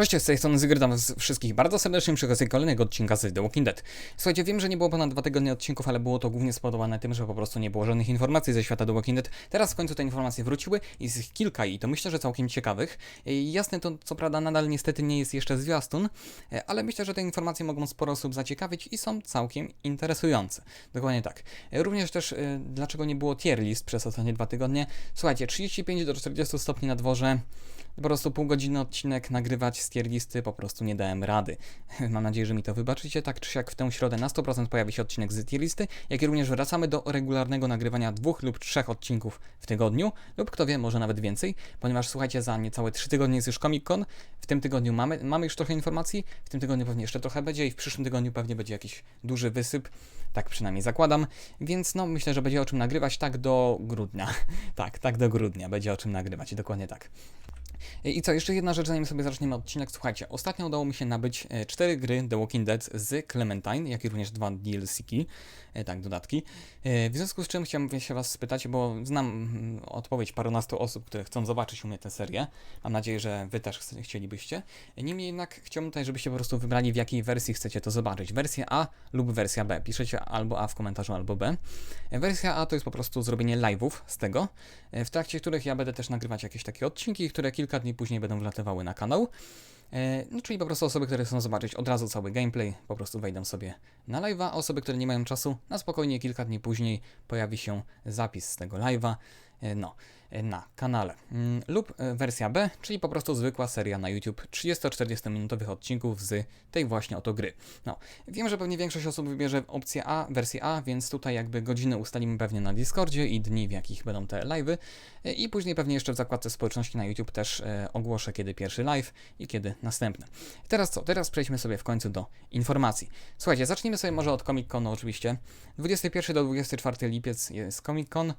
Cześć, z tej strony Zygrytam was wszystkich bardzo serdecznie przy okazji kolejnego odcinka z The Walking Dead. Słuchajcie, wiem, że nie było ponad dwa tygodnie odcinków, ale było to głównie spowodowane tym, że po prostu nie było żadnych informacji ze świata The Walking Dead. Teraz w końcu te informacje wróciły, jest ich kilka i to myślę, że całkiem ciekawych. I jasne, to co prawda nadal niestety nie jest jeszcze zwiastun, e, ale myślę, że te informacje mogą sporo osób zaciekawić i są całkiem interesujące. Dokładnie tak. E, Również też, e, dlaczego nie było tier list przez ostatnie dwa tygodnie. Słuchajcie, 35 do 40 stopni na dworze, po prostu pół godziny odcinek nagrywać z tier listy, po prostu nie dałem rady. Mam nadzieję, że mi to wybaczycie. Tak czy siak w tę środę na 100% pojawi się odcinek z tier listy, jak i również wracamy do regularnego nagrywania dwóch lub trzech odcinków w tygodniu, lub kto wie, może nawet więcej, ponieważ słuchajcie, za niecałe trzy tygodnie jest już Comic Con, w tym tygodniu mamy, mamy już trochę informacji, w tym tygodniu pewnie jeszcze trochę będzie i w przyszłym tygodniu pewnie będzie jakiś duży wysyp, tak przynajmniej zakładam, więc no myślę, że będzie o czym nagrywać tak do grudnia. tak, tak do grudnia będzie o czym nagrywać, dokładnie tak. I co, jeszcze jedna rzecz, zanim sobie zaczniemy odcinek. Słuchajcie, ostatnio udało mi się nabyć e, cztery gry The Walking Dead z Clementine, jak i również dwa DLC-ki, e, tak, dodatki. E, W związku z czym chciałbym się Was spytać, bo znam mm, odpowiedź parunastu osób, które chcą zobaczyć u mnie tę serię. Mam nadzieję, że Wy też chcielibyście. Niemniej jednak chciałbym tutaj, żebyście po prostu wybrali, w jakiej wersji chcecie to zobaczyć. Wersja A lub wersja B. Piszecie albo A w komentarzu, albo B. E, Wersja A to jest po prostu zrobienie live'ów z tego, e, w trakcie których ja będę też nagrywać jakieś takie odcinki, które kilka dni później będą wlatywały na kanał. E, No, czyli po prostu osoby, które chcą zobaczyć od razu cały gameplay, po prostu wejdą sobie na live'a. Osoby, które nie mają czasu, na spokojnie kilka dni później pojawi się zapis z tego live'a. E, No, e, na kanale. Mm, Lub e, wersja B, czyli po prostu zwykła seria na YouTube 30-40 minutowych odcinków z tej właśnie oto gry. No, wiem, że pewnie większość osób wybierze opcję A, wersję A, więc tutaj jakby godziny ustalimy pewnie na Discordzie i dni, w jakich będą te live'y. I później pewnie jeszcze w zakładce społeczności na YouTube też ogłoszę, kiedy pierwszy live i kiedy następny. Teraz co? Teraz przejdźmy sobie w końcu do informacji. Słuchajcie, zacznijmy sobie może od Comic Conu oczywiście. 21 do 24 lipiec jest Comic Con.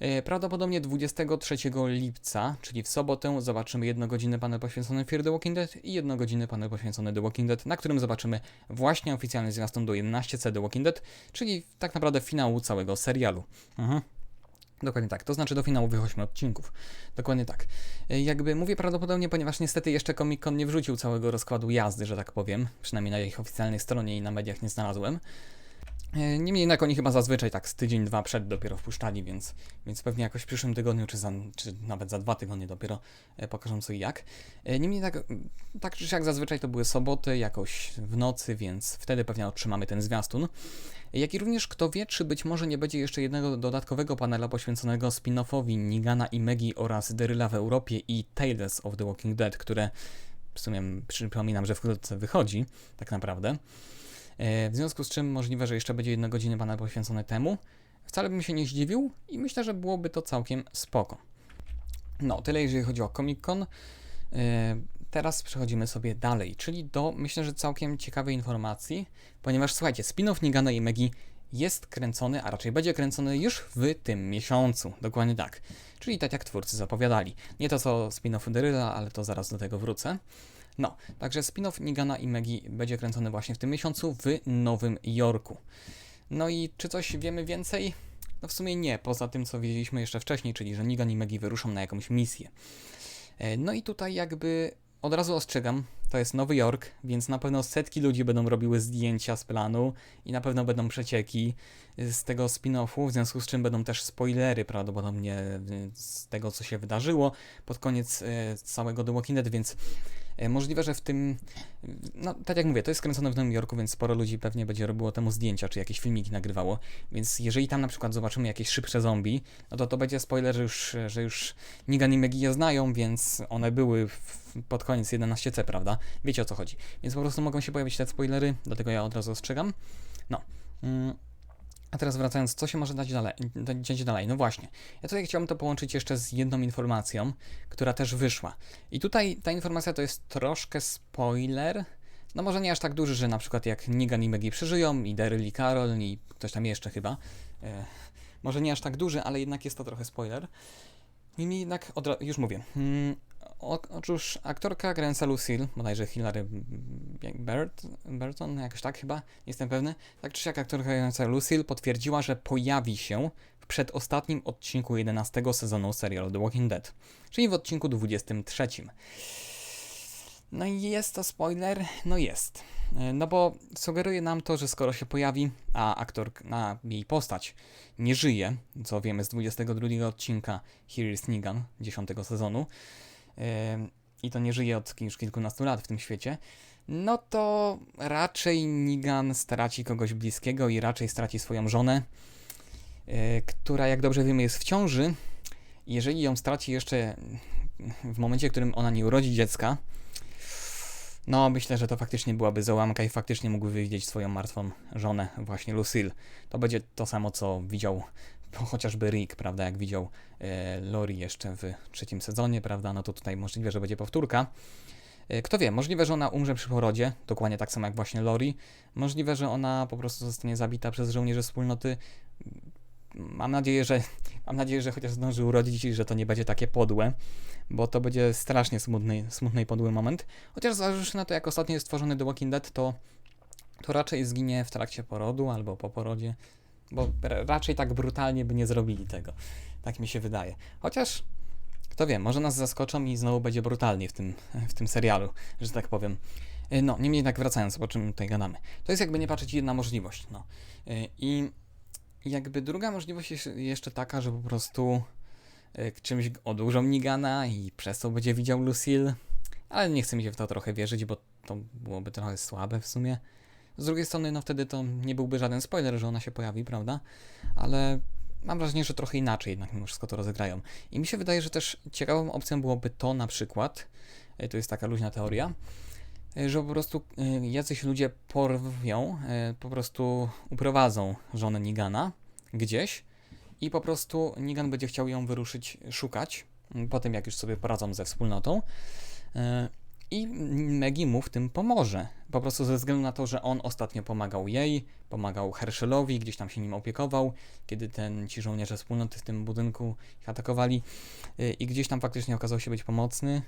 E, Prawdopodobnie 23 lipca, czyli w sobotę, zobaczymy jednogodzinny panel poświęcony Fear the Walking Dead i jednogodzinny panel poświęcony The Walking Dead, na którym zobaczymy właśnie oficjalny zwiastun do 11C The Walking Dead, czyli tak naprawdę finału całego serialu. Mhm. Dokładnie tak, to znaczy do finałowych 8 odcinków. Dokładnie tak. E, Jakby mówię prawdopodobnie, ponieważ niestety jeszcze Comic Con nie wrzucił całego rozkładu jazdy, że tak powiem, przynajmniej na ich oficjalnej stronie i na mediach nie znalazłem. E, Niemniej jednak oni chyba zazwyczaj tak z tydzień, dwa przed dopiero wpuszczali, więc, więc pewnie jakoś w przyszłym tygodniu, czy, za, czy nawet za dwa tygodnie dopiero e, pokażą co i jak. E, Niemniej mm, tak czy siak zazwyczaj to były soboty, jakoś w nocy, więc wtedy pewnie otrzymamy ten zwiastun. Jak i również kto wie, czy być może nie będzie jeszcze jednego dodatkowego panela poświęconego spin-offowi Nigana i Megi oraz Deryla w Europie i Tales of the Walking Dead, które w sumie przypominam, że wkrótce wychodzi, tak naprawdę. E, W związku z czym możliwe, że jeszcze będzie jednogodzinny panel poświęcony temu. Wcale bym się nie zdziwił i myślę, że byłoby to całkiem spoko. No, tyle jeżeli chodzi o Comic Con. E, Teraz przechodzimy sobie dalej, czyli do myślę, że całkiem ciekawej informacji, ponieważ słuchajcie, spin-off Nigana i Megi jest kręcony, a raczej będzie kręcony już w tym miesiącu. Dokładnie tak. Czyli tak jak twórcy zapowiadali. Nie to co spin-off Deryla, ale to zaraz do tego wrócę. No, także spin-off Nigana i Megi będzie kręcony właśnie w tym miesiącu w Nowym Jorku. No i czy coś wiemy więcej? No w sumie nie, poza tym co wiedzieliśmy jeszcze wcześniej, czyli że Nigan i Megi wyruszą na jakąś misję. E, No i tutaj jakby od razu ostrzegam, to jest Nowy Jork, więc na pewno setki ludzi będą robiły zdjęcia z planu i na pewno będą przecieki z tego spin-offu, w związku z czym będą też spoilery prawdopodobnie y, z tego, co się wydarzyło pod koniec y, całego The Walking Dead, więc możliwe, że w tym, no tak jak mówię, to jest kręcone w Nowym Jorku, więc sporo ludzi pewnie będzie robiło temu zdjęcia, czy jakieś filmiki nagrywało, więc jeżeli tam na przykład zobaczymy jakieś szybsze zombie, no to to będzie spoiler, że już, że już Negan i Maggie je znają, więc one były w, pod koniec 11C, prawda? Wiecie o co chodzi. Więc po prostu mogą się pojawić te spoilery, dlatego ja od razu ostrzegam. No. Mm. A teraz wracając, co się może dać dalej, da- dziać dalej? No właśnie. Ja tutaj chciałbym to połączyć jeszcze z jedną informacją, która też wyszła. I tutaj ta informacja to jest troszkę spoiler. No może nie aż tak duży, że na przykład jak Negan i Maggie przeżyją, i Daryl i Carol, i ktoś tam jeszcze chyba. E, może nie aż tak duży, ale jednak jest to trochę spoiler. Niemniej jednak, już mówię. Mm, otóż aktorka grająca Lucille, bodajże Hilary Bert, Burton, jakoś tak chyba, jestem pewny. Tak czy siak aktorka grająca Lucille potwierdziła, że pojawi się w przedostatnim odcinku 11 sezonu serialu The Walking Dead, czyli w odcinku 23. No i jest to spoiler? No jest. No bo sugeruje nam to, że skoro się pojawi, a aktor, a jej postać nie żyje, co wiemy z 22 odcinka Here is Negan, 10 sezonu, i to nie żyje od już kilkunastu lat w tym świecie, no to raczej Negan straci kogoś bliskiego i raczej straci swoją żonę, e, która jak dobrze wiemy jest w ciąży. Jeżeli ją straci jeszcze w momencie, w którym ona nie urodzi dziecka, no myślę, że to faktycznie byłaby załamka i faktycznie mógłby widzieć swoją martwą żonę, właśnie Lucille. To będzie to samo, co widział chociażby Rick, prawda, jak widział e, Lori jeszcze w trzecim sezonie, prawda, no to tutaj możliwe, że będzie powtórka. E, Kto wie, możliwe, że ona umrze przy porodzie, dokładnie tak samo jak właśnie Lori. Możliwe, że ona po prostu zostanie zabita przez żołnierzy wspólnoty. Mam nadzieję, że mam nadzieję, że chociaż zdąży urodzić i że to nie będzie takie podłe, bo to będzie strasznie smutny, smutny i podły moment. Chociaż zależy na to, jak ostatnio jest stworzony The Walking Dead, to, to raczej zginie w trakcie porodu albo po porodzie, bo ra- raczej tak brutalnie by nie zrobili tego. Tak mi się wydaje. Chociaż kto wie, może nas zaskoczą i znowu będzie brutalnie w tym, w tym serialu, że tak powiem. Y, No, niemniej jednak wracając, o czym tutaj gadamy. To jest jakby nie patrzeć jedna możliwość, no. Y, I jakby druga możliwość jest jeszcze taka, że po prostu y, czymś odłużą Nigana i przez to będzie widział Lucille, ale nie chce mi się w to trochę wierzyć, bo to byłoby trochę słabe w sumie. Z drugiej strony, no wtedy to nie byłby żaden spoiler, że ona się pojawi, prawda? Ale mam wrażenie, że trochę inaczej jednak mimo wszystko to rozegrają. I mi się wydaje, że też ciekawą opcją byłoby to na przykład, y, to jest taka luźna teoria, y, że po prostu y, jacyś ludzie porwią, po prostu uprowadzą żonę Nigana gdzieś i po prostu Nigan będzie chciał ją wyruszyć szukać, po tym jak już sobie poradzą ze wspólnotą. I Maggie mu w tym pomoże. Po prostu ze względu na to, że on ostatnio pomagał jej, pomagał Hershelowi, gdzieś tam się nim opiekował, kiedy ten ci żołnierze wspólnoty w tym budynku ich atakowali y, i gdzieś tam faktycznie okazał się być pomocny.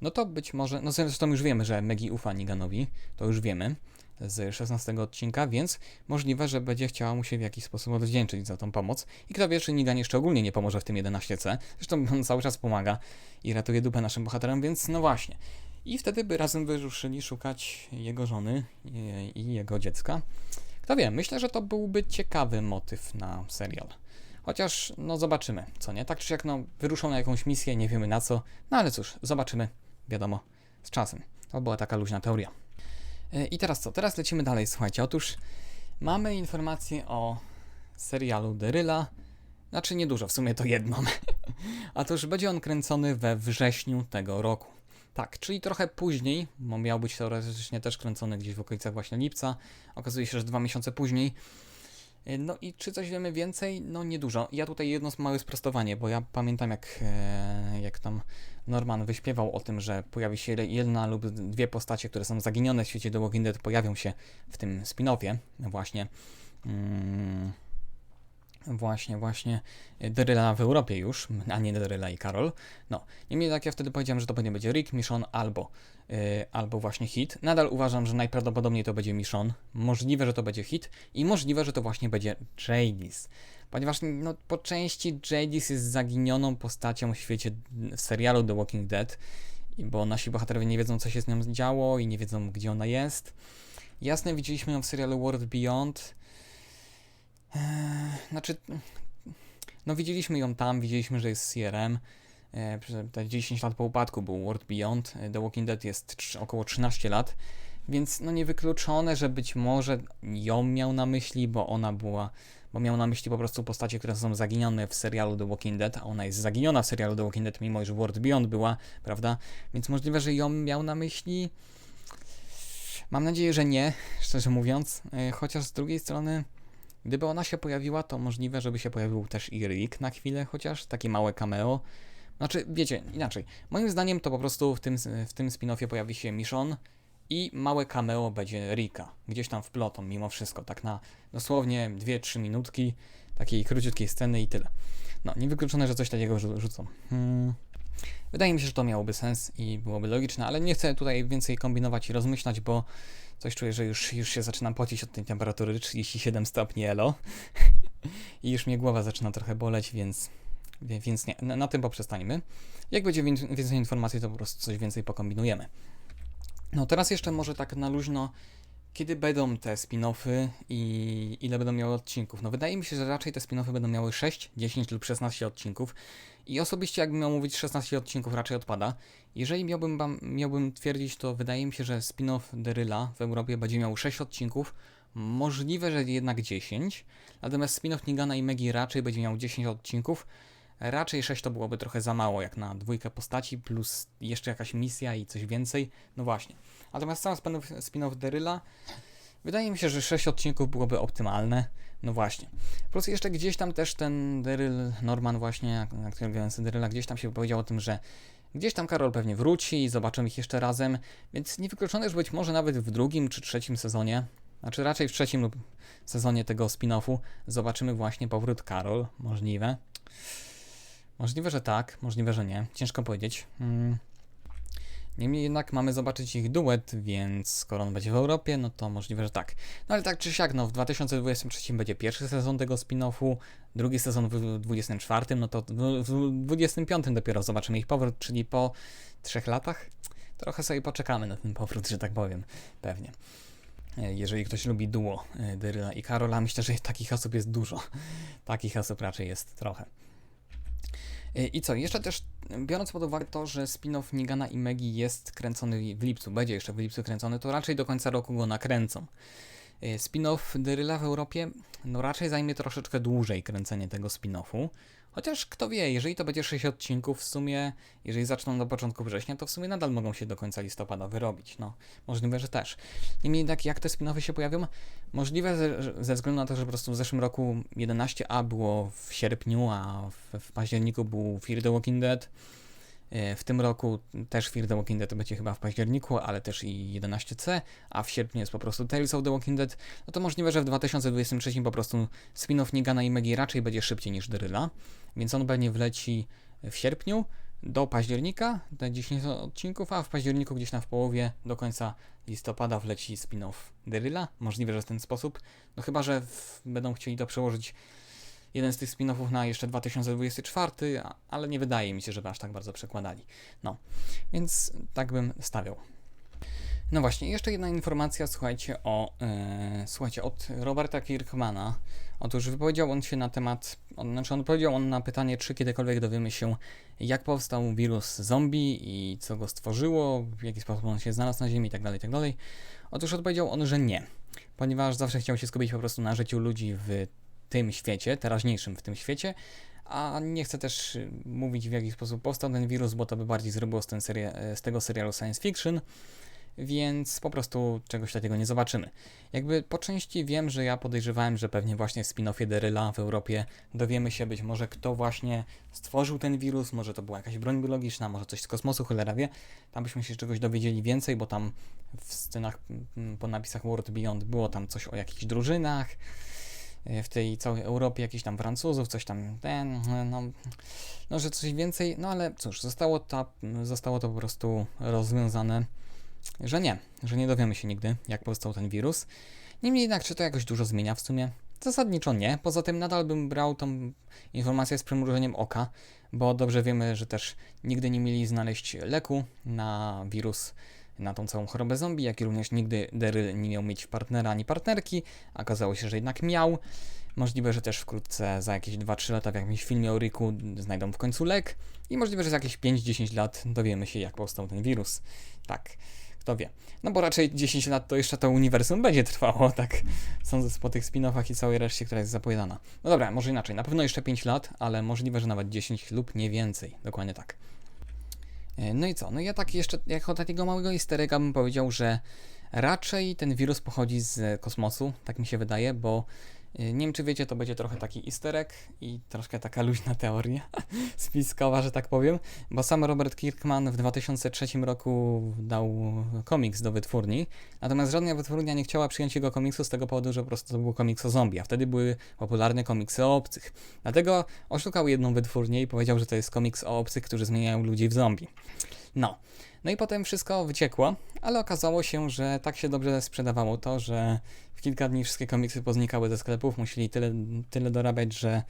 No to być może, no zresztą już wiemy, że Maggie ufa Niganowi, to już wiemy z 16 odcinka, więc możliwe, że będzie chciała mu się w jakiś sposób odwdzięczyć za tą pomoc. I kto wie, czy Nigan jeszcze ogólnie nie pomoże w tym 11C. Zresztą on cały czas pomaga i ratuje dupę naszym bohaterom, więc no właśnie. I wtedy by razem wyruszyli szukać jego żony i, i jego dziecka. Kto wie, myślę, że to byłby ciekawy motyw na serial. Chociaż, no zobaczymy, co nie? Tak czy jak, no, wyruszą na jakąś misję, nie wiemy na co. No ale cóż, zobaczymy, wiadomo, z czasem. To była taka luźna teoria. E, I teraz co? Teraz lecimy dalej, słuchajcie. Otóż mamy informację o serialu Deryla. Znaczy niedużo, w sumie to jedną. Otóż będzie on kręcony we wrześniu tego roku. Tak, czyli trochę później, bo miał być teoretycznie też kręcony gdzieś w okolicach właśnie lipca. Okazuje się, że dwa miesiące później. E, No i czy coś wiemy więcej? No niedużo. Ja tutaj jedno małe sprostowanie, bo ja pamiętam jak, e, jak tam Norman wyśpiewał o tym, że pojawi się jedna lub dwie postacie, które są zaginione w świecie The Walking Dead, pojawią się w tym spin-offie właśnie. Mm, Właśnie, właśnie Daryla w Europie już, a nie Daryla i Karol. No, niemniej tak ja wtedy powiedziałem, że to będzie będzie Rick, Michonne albo, yy, albo właśnie Hit. Nadal uważam, że najprawdopodobniej to będzie Michonne. Możliwe, że to będzie Hit i możliwe, że to właśnie będzie Jadis. Ponieważ no, po części Jadis jest zaginioną postacią w świecie, w serialu The Walking Dead, bo nasi bohaterowie nie wiedzą, co się z nią działo i nie wiedzą, gdzie ona jest. Jasne, widzieliśmy ją w serialu World Beyond, Eee, Znaczy, no widzieliśmy ją tam, widzieliśmy, że jest CRM. E, przez te 10 lat po upadku był World Beyond. The Walking Dead jest około 13 lat, więc no niewykluczone, że być może ją miał na myśli, bo ona była, bo miał na myśli po prostu postacie, które są zaginione w serialu The Walking Dead, a ona jest zaginiona w serialu The Walking Dead, mimo że World Beyond była, prawda? Więc możliwe, że ją miał na myśli. Mam nadzieję, że nie, szczerze mówiąc, e, chociaż z drugiej strony Gdyby ona się pojawiła, to możliwe, żeby się pojawił też i Rick na chwilę chociaż, takie małe cameo. Znaczy, wiecie, inaczej. Moim zdaniem to po prostu w tym, w tym spin-offie pojawi się Michonne i małe cameo będzie Ricka. Gdzieś tam wplotą, mimo wszystko, tak na dosłownie 2-3 minutki takiej króciutkiej sceny i tyle. No, niewykluczone, że coś takiego rzu- rzucą. Hmm. Wydaje mi się, że to miałoby sens i byłoby logiczne, ale nie chcę tutaj więcej kombinować i rozmyślać, bo Coś czuję, że już, już się zaczynam pocić od tej temperatury 37 stopni elo. I już mnie głowa zaczyna trochę boleć, więc, więc nie, na, na tym poprzestańmy. Jak będzie wię- więcej informacji, to po prostu coś więcej pokombinujemy. No teraz jeszcze może tak na luźno, kiedy będą te spin-offy i ile będą miały odcinków? No wydaje mi się, że raczej te spin-offy będą miały 6, 10 lub 16 odcinków. I osobiście jakbym miał mówić 16 odcinków raczej odpada. Jeżeli miałbym, miałbym twierdzić, to wydaje mi się, że spin-off Deryla w Europie będzie miał 6 odcinków. Możliwe, że jednak 10. Natomiast spin-off Nigana i Megi raczej będzie miał 10 odcinków. Raczej 6 to byłoby trochę za mało, jak na dwójkę postaci, plus jeszcze jakaś misja i coś więcej. No właśnie. Natomiast sam spin-off, Deryla, wydaje mi się, że 6 odcinków byłoby optymalne. No właśnie. Plus jeszcze gdzieś tam też ten Daryl Norman właśnie, na grałem Deryla, gdzieś tam się powiedział o tym, że gdzieś tam Karol pewnie wróci i zobaczymy ich jeszcze razem, więc niewykluczone, że być może nawet w drugim czy trzecim sezonie, znaczy raczej w trzecim lub sezonie tego spin-offu zobaczymy właśnie powrót Karol, możliwe. Możliwe, że tak, możliwe, że nie. Ciężko powiedzieć. Mm. Niemniej jednak mamy zobaczyć ich duet, więc skoro on będzie w Europie, no to możliwe, że tak. No ale tak czy siak, no w 2023 będzie pierwszy sezon tego spin-offu, drugi sezon w 2024, no to w w 2025 dopiero zobaczymy ich powrót, czyli po trzech latach. Trochę sobie poczekamy na ten powrót, że tak powiem, pewnie. Jeżeli ktoś lubi duo e, Deryla i Karola, myślę, że takich osób jest dużo. Takich osób raczej jest trochę. E, I co, jeszcze też biorąc pod uwagę to, że spin-off Nigana i Megi jest kręcony w lipcu, będzie jeszcze w lipcu kręcony, to raczej do końca roku go nakręcą. E, Spin-off Deryla w Europie, no raczej zajmie troszeczkę dłużej kręcenie tego spin-offu. Chociaż kto wie, jeżeli to będzie 6 odcinków w sumie, jeżeli zaczną na początku września, to w sumie nadal mogą się do końca listopada wyrobić. No, możliwe, że też. Niemniej jednak, jak te spin-offy się pojawią? Możliwe ze, ze względu na to, że po prostu w zeszłym roku 11A było w sierpniu, a w, w październiku był Fear the Walking Dead. E, W tym roku też Fear the Walking Dead będzie chyba w październiku, ale też i 11C, a w sierpniu jest po prostu Tales of the Walking Dead. No to możliwe, że w 2023 po prostu spin-off Nigana i Megi raczej będzie szybciej niż Deryla, więc on pewnie wleci w sierpniu do października, te 10 odcinków, a w październiku gdzieś tam w połowie do końca listopada wleci spin-off Deryla. Możliwe, że w ten sposób. No chyba, że w, będą chcieli to przełożyć jeden z tych spin-offów na jeszcze 2024, a- ale nie wydaje mi się, żeby aż tak bardzo przekładali. No, więc tak bym stawiał. No właśnie, jeszcze jedna informacja, słuchajcie, o, e, słuchajcie, od Roberta Kirkmana. Otóż wypowiedział on się na temat, on, znaczy on powiedział on na pytanie, czy kiedykolwiek dowiemy się, jak powstał wirus zombie i co go stworzyło, w jaki sposób on się znalazł na Ziemi itd., itd. Otóż odpowiedział on, że nie, ponieważ zawsze chciał się skupić po prostu na życiu ludzi w tym świecie, teraźniejszym w tym świecie, a nie chcę też y, mówić w jaki sposób powstał ten wirus, bo to by bardziej zrobiło z, ten seria, e, z tego serialu science fiction, więc po prostu czegoś takiego nie zobaczymy. Jakby po części wiem, że ja podejrzewałem, że pewnie właśnie w spin-offie Deryla w Europie dowiemy się być może kto właśnie stworzył ten wirus, może to była jakaś broń biologiczna, może coś z kosmosu, cholera wie. Tam byśmy się czegoś dowiedzieli więcej, bo tam w scenach mm, po napisach World Beyond było tam coś o jakichś drużynach, w tej całej Europie jakichś tam Francuzów, coś tam ten, no, no że coś więcej, no ale cóż, zostało to, zostało to po prostu rozwiązane, że nie, że nie dowiemy się nigdy, jak powstał ten wirus. Niemniej jednak, czy to jakoś dużo zmienia w sumie? Zasadniczo nie. Poza tym nadal bym brał tą informację z przymrużeniem oka, bo dobrze wiemy, że też nigdy nie mieli znaleźć leku na wirus, na tą całą chorobę zombie, jak i również nigdy Daryl nie miał mieć partnera ani partnerki. Okazało się, że jednak miał. Możliwe, że też wkrótce, za jakieś 2-3 lata w jakimś filmie o Riku znajdą w końcu lek i możliwe, że za jakieś 5-10 lat dowiemy się, jak powstał ten wirus. Tak, kto wie. No bo raczej 10 lat to jeszcze to uniwersum będzie trwało, tak sądzę po tych spin-offach i całej reszcie, która jest zapowiadana. No dobra, może inaczej, na pewno jeszcze 5 lat, ale możliwe, że nawet 10 lub nie więcej, dokładnie tak. E, No i co? No ja tak jeszcze, jako takiego małego easter egga bym powiedział, że raczej ten wirus pochodzi z kosmosu, tak mi się wydaje, bo nie wiem czy wiecie, to będzie trochę taki easter egg i troszkę taka luźna teoria spiskowa, że tak powiem, bo sam Robert Kirkman w 2003 roku dał komiks do wytwórni, natomiast żadna wytwórnia nie chciała przyjąć jego komiksu z tego powodu, że po prostu to był komiks o zombie, a wtedy były popularne komiksy o obcych. Dlatego oszukał jedną wytwórnię i powiedział, że to jest komiks o obcych, którzy zmieniają ludzi w zombie. No. No i potem wszystko wyciekło, ale okazało się, że tak się dobrze sprzedawało to, że w kilka dni wszystkie komiksy poznikały ze sklepów, musieli tyle, tyle dorabiać, że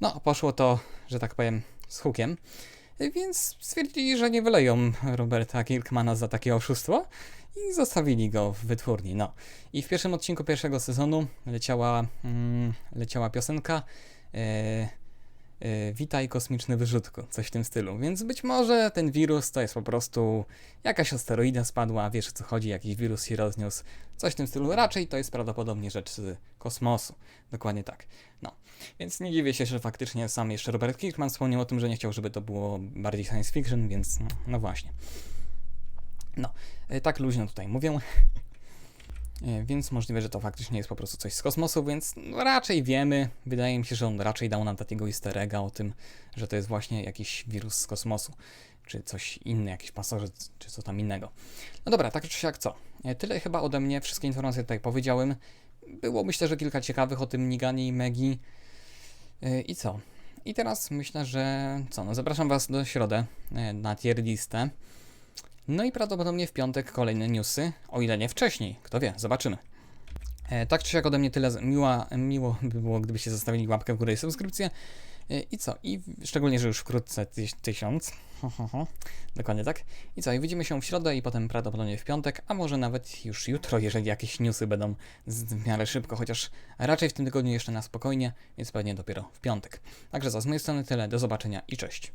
no, poszło to, że tak powiem, z hukiem. Więc stwierdzili, że nie wyleją Roberta Kirkmana za takie oszustwo i zostawili go w wytwórni. No. I w pierwszym odcinku pierwszego sezonu leciała, mm, leciała piosenka e, Witaj kosmiczny wyrzutku, coś w tym stylu. Więc być może ten wirus to jest po prostu jakaś asteroida spadła, wiesz o co chodzi, jakiś wirus się rozniósł, coś w tym stylu. Raczej to jest prawdopodobnie rzecz z kosmosu. Dokładnie tak. No. Więc nie dziwię się, że faktycznie sam jeszcze Robert Kirkman wspomniał o tym, że nie chciał, żeby to było bardziej science fiction, więc no, no właśnie. No, e, tak luźno tutaj mówię. E, Więc możliwe, że to faktycznie jest po prostu coś z kosmosu, więc no raczej wiemy. Wydaje mi się, że on raczej dał nam takiego easter egga o tym, że to jest właśnie jakiś wirus z kosmosu, czy coś inne, jakiś pasożyt, czy co tam innego. No dobra, tak czy siak co. E, Tyle chyba ode mnie, wszystkie informacje tutaj powiedziałem. Było myślę, że kilka ciekawych o tym Niganie i Megi. E, I co? I teraz myślę, że co, no zapraszam Was do środę na tier listę. No i prawdopodobnie w piątek kolejne newsy, o ile nie wcześniej, kto wie, zobaczymy. E, tak czy siak ode mnie tyle, miła, miło by było, gdybyście zostawili łapkę w górę i subskrypcję. E, I co? I szczególnie, że już wkrótce tysiąc. Dokładnie tak. I co? I widzimy się w środę i potem prawdopodobnie w piątek, a może nawet już jutro, jeżeli jakieś newsy będą w miarę szybko, chociaż raczej w tym tygodniu jeszcze na spokojnie, więc pewnie dopiero w piątek. Także co, z mojej strony tyle, do zobaczenia i cześć.